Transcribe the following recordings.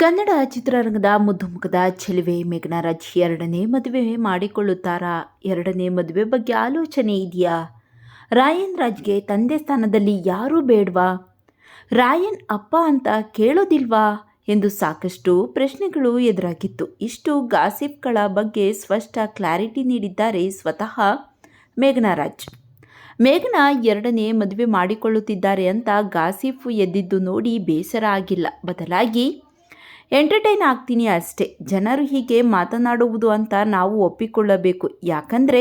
ಕನ್ನಡ ಚಿತ್ರರಂಗದ ಮುದ್ದುಮುಖದ ಚೆಲುವೆ ಮೇಘನಾರಾಜ್ ಎರಡನೇ ಮದುವೆ ಮಾಡಿಕೊಳ್ಳುತ್ತಾರಾ? ಎರಡನೇ ಮದುವೆ ಬಗ್ಗೆ ಆಲೋಚನೆ ಇದೆಯಾ? ರಾಯನ್ ರಾಜ್ಗೆ ತಂದೆ ಸ್ಥಾನದಲ್ಲಿ ಯಾರೂ ಬೇಡವಾ? ರಾಯನ್ ಅಪ್ಪ ಅಂತ ಕೇಳೋದಿಲ್ವಾ? ಎಂದು ಸಾಕಷ್ಟು ಪ್ರಶ್ನೆಗಳು ಎದುರಾಗಿತ್ತು. ಇಷ್ಟು ಗಾಸಿಪ್ಗಳ ಬಗ್ಗೆ ಸ್ಪಷ್ಟ ಕ್ಲಾರಿಟಿ ನೀಡಿದ್ದಾರೆ ಸ್ವತಃ ಮೇಘನಾರಾಜ್ ಮೇಘನಾ ಎರಡನೇ ಮದುವೆ ಮಾಡಿಕೊಳ್ಳುತ್ತಿದ್ದಾರೆ ಅಂತ ಗಾಸಿಪ್ ಎದ್ದಿದ್ದು ನೋಡಿ ಬೇಸರ ಆಗಿಲ್ಲ. ಬದಲಾಗಿ ಎಂಟರ್ಟೈನ್ ಆಗ್ತೀನಿ ಅಷ್ಟೇ. ಜನರು ಹೀಗೆ ಮಾತನಾಡುವುದು ಅಂತ ನಾವು ಒಪ್ಪಿಕೊಳ್ಳಬೇಕು. ಯಾಕಂದರೆ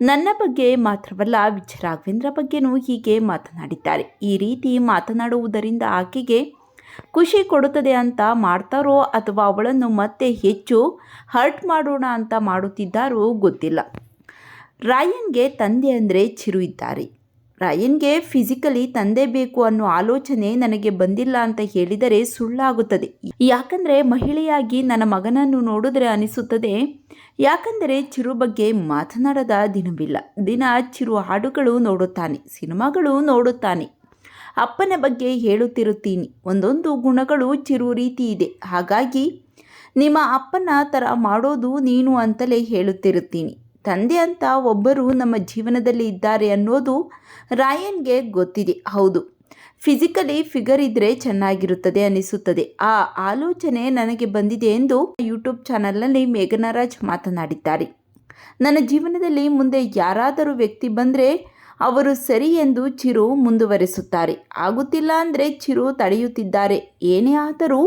ನನ್ನ ಬಗ್ಗೆ ಮಾತ್ರವಲ್ಲ ವಿಜಯ ರಾಘವೇಂದ್ರ ಬಗ್ಗೆನೂ ಹೀಗೆ ಮಾತನಾಡಿದ್ದಾರೆ. ಈ ರೀತಿ ಮಾತನಾಡುವುದರಿಂದ ಆಕೆಗೆ ಖುಷಿ ಕೊಡುತ್ತದೆ ಅಂತ ಮಾಡ್ತಾರೋ ಅಥವಾ ಅವಳನ್ನು ಮತ್ತೆ ಹೆಚ್ಚು ಹರ್ಟ್ ಮಾಡೋಣ ಅಂತ ಮಾಡುತ್ತಿದ್ದಾರೋ ಗೊತ್ತಿಲ್ಲ. ರಾಯನ್ಗೆ ತಂದೆ ಅಂದರೆ ಚಿರು ಇದ್ದಾರೆ. ರಾಯನ್ಗೆ ಫಿಸಿಕಲಿ ತಂದೆ ಬೇಕು ಅನ್ನೋ ಆಲೋಚನೆ ನನಗೆ ಬಂದಿಲ್ಲ ಅಂತ ಹೇಳಿದರೆ ಸುಳ್ಳಾಗುತ್ತದೆ. ಯಾಕಂದರೆ ಮಹಿಳೆಯಾಗಿ ನನ್ನ ಮಗನನ್ನು ನೋಡಿದ್ರೆ ಅನಿಸುತ್ತದೆ. ಯಾಕಂದರೆ ಚಿರು ಬಗ್ಗೆ ಮಾತನಾಡದ ದಿನವಿಲ್ಲ. ದಿನ ಚಿರು ಹಾಡುಗಳು ನೋಡುತ್ತಾನೆ, ಸಿನಿಮಾಗಳು ನೋಡುತ್ತಾನೆ. ಅಪ್ಪನ ಬಗ್ಗೆ ಹೇಳುತ್ತಿರುತ್ತೀನಿ. ಒಂದೊಂದು ಗುಣಗಳು ಚಿರು ರೀತಿ ಇದೆ. ಹಾಗಾಗಿ ನಿಮ್ಮ ಅಪ್ಪನ ಥರ ಮಾಡೋದು ನೀನು ಅಂತಲೇ ಹೇಳುತ್ತಿರುತ್ತೀನಿ. ತಂದೆ ಅಂತ ಒಬ್ಬರು ನಮ್ಮ ಜೀವನದಲ್ಲಿ ಇದ್ದಾರೆ ಅನ್ನೋದು ರಾಯನ್ಗೆ ಗೊತ್ತಿದೆ. ಹೌದು ಫಿಸಿಕಲಿ ಫಿಗರ್ ಇದ್ದರೆ ಚೆನ್ನಾಗಿರುತ್ತದೆ ಅನಿಸುತ್ತದೆ. ಆ ಆಲೋಚನೆ ನನಗೆ ಬಂದಿದೆ ಎಂದು ಯೂಟ್ಯೂಬ್ ಚಾನಲ್ನಲ್ಲಿ ಮೇಘನರಾಜ್ ಮಾತನಾಡಿದ್ದಾರೆ. ನನ್ನ ಜೀವನದಲ್ಲಿ ಮುಂದೆ ಯಾರಾದರೂ ವ್ಯಕ್ತಿ ಬಂದರೆ ಅವರು ಸರಿ ಎಂದು ಚಿರು ಮುಂದುವರೆಸುತ್ತಾರೆ. ಆಗುತ್ತಿಲ್ಲ ಅಂದರೆ ಚಿರು ತಡೆಯುತ್ತಿದ್ದಾರೆ. ಏನೇ ಆದರೂ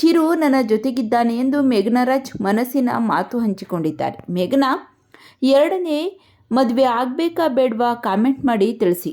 ಚಿರು ನನ್ನ ಜೊತೆಗಿದ್ದಾನೆ ಎಂದು ಮೇಘನರಾಜ್ ಮನಸ್ಸಿನ ಮಾತು ಹಂಚಿಕೊಂಡಿದ್ದಾರೆ. ಮೇಘನಾ ಎರಡನೇ ಮದುವೆ ಆಗಬೇಕಾ ಬೇಡವಾ? ಕಾಮೆಂಟ್ ಮಾಡಿ ತಿಳಿಸಿ.